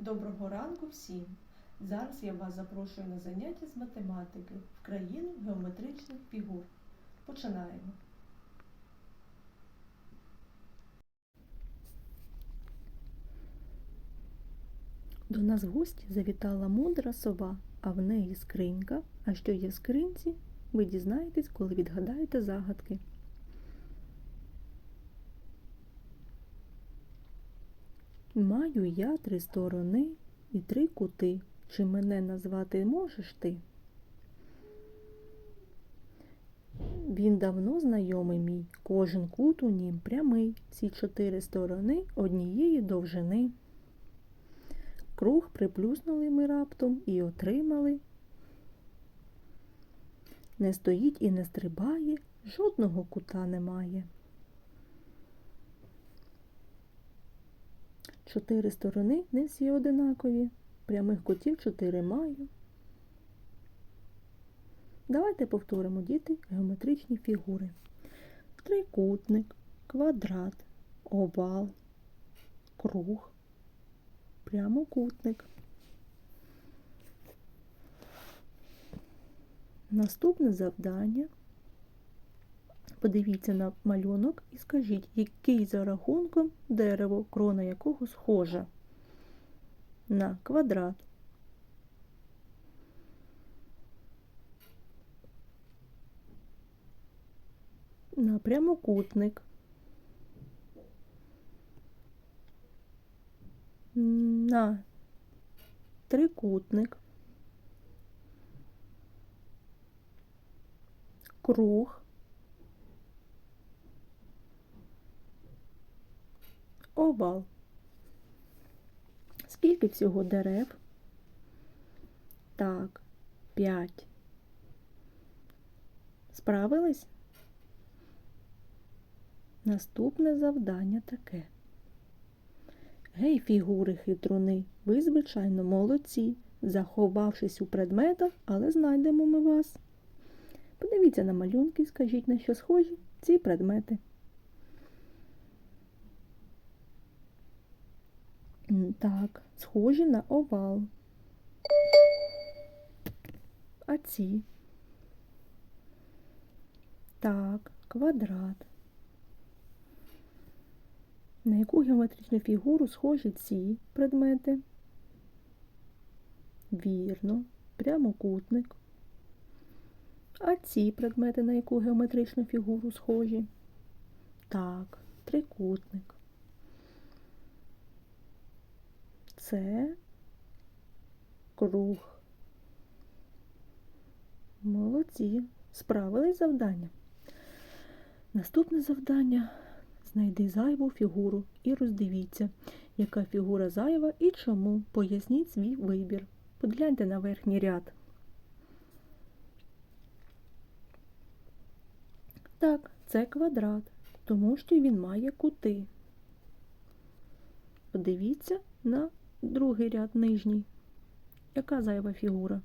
Доброго ранку всім! Зараз я вас запрошую на заняття з математики в країну геометричних фігур. Починаємо. До нас в гості завітала мудра сова, а в неї скринька. А що є в скринці, ви дізнаєтесь, коли відгадаєте загадки. Маю я три сторони і три кути. Чи мене назвати можеш ти? Він давно знайомий мій, кожен кут у нім прямий, всі чотири сторони однієї довжини. Круг приплюснули ми раптом і отримали. Не стоїть і не стрибає, жодного кута немає. Чотири сторони не всі одинакові. Прямих кутів чотири маю. Давайте повторимо діти геометричні фігури. Трикутник, квадрат, овал, круг, прямокутник. Наступне завдання. Подивіться на малюнок і скажіть, який за рахунком дерево, крона якого схожа на квадрат. На прямокутник. На трикутник. Круг. Овал. Скільки всього дерев? Так, п'ять. Справились? Наступне завдання таке. Гей, фігури хитруни, ви, звичайно, молодці, заховавшись у предметах, але знайдемо ми вас. Подивіться на малюнки, скажіть, на що схожі ці предмети. Так, схожі на овал. А ці? Так, квадрат. На яку геометричну фігуру схожі ці предмети? Вірно, прямокутник. А ці предмети на яку геометричну фігуру схожі? Так, трикутник. Це круг. Молодці. Справились завдання. Наступне завдання знайди зайву фігуру і роздивіться, яка фігура зайва і чому. Поясніть свій вибір. Подгляньте на верхній ряд. Так, це квадрат, тому що він має кути. Подивіться на другий ряд нижній. Яка зайва фігура?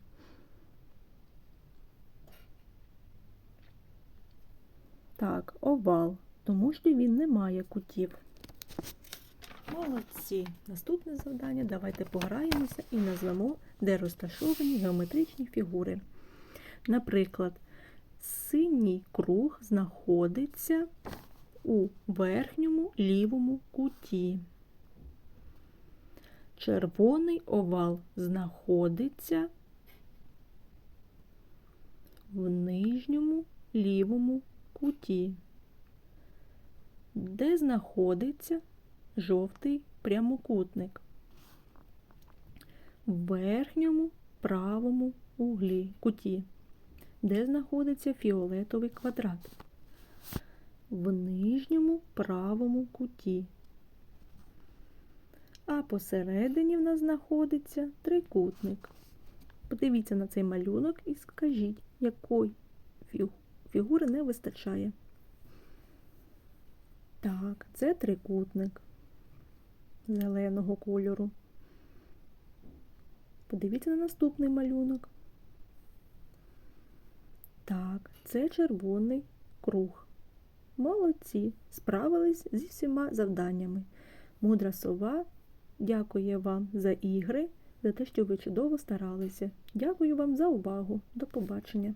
Так, овал, тому що він не має кутів. Молодці. Наступне завдання. Давайте пограємося і назвемо, де розташовані геометричні фігури. Наприклад, синій круг знаходиться у верхньому лівому куті. Червоний овал знаходиться в нижньому лівому куті, де знаходиться жовтий прямокутник. В верхньому правому углі куті, де знаходиться фіолетовий квадрат. В нижньому правому куті. А посередині в нас знаходиться трикутник. Подивіться на цей малюнок і скажіть, якої фігури не вистачає. Так, це трикутник зеленого кольору. Подивіться на наступний малюнок. Так, це червоний круг. Молодці, справились зі всіма завданнями. Мудра сова дякує вам за ігри, за те, що ви чудово старалися. Дякую вам за увагу. До побачення.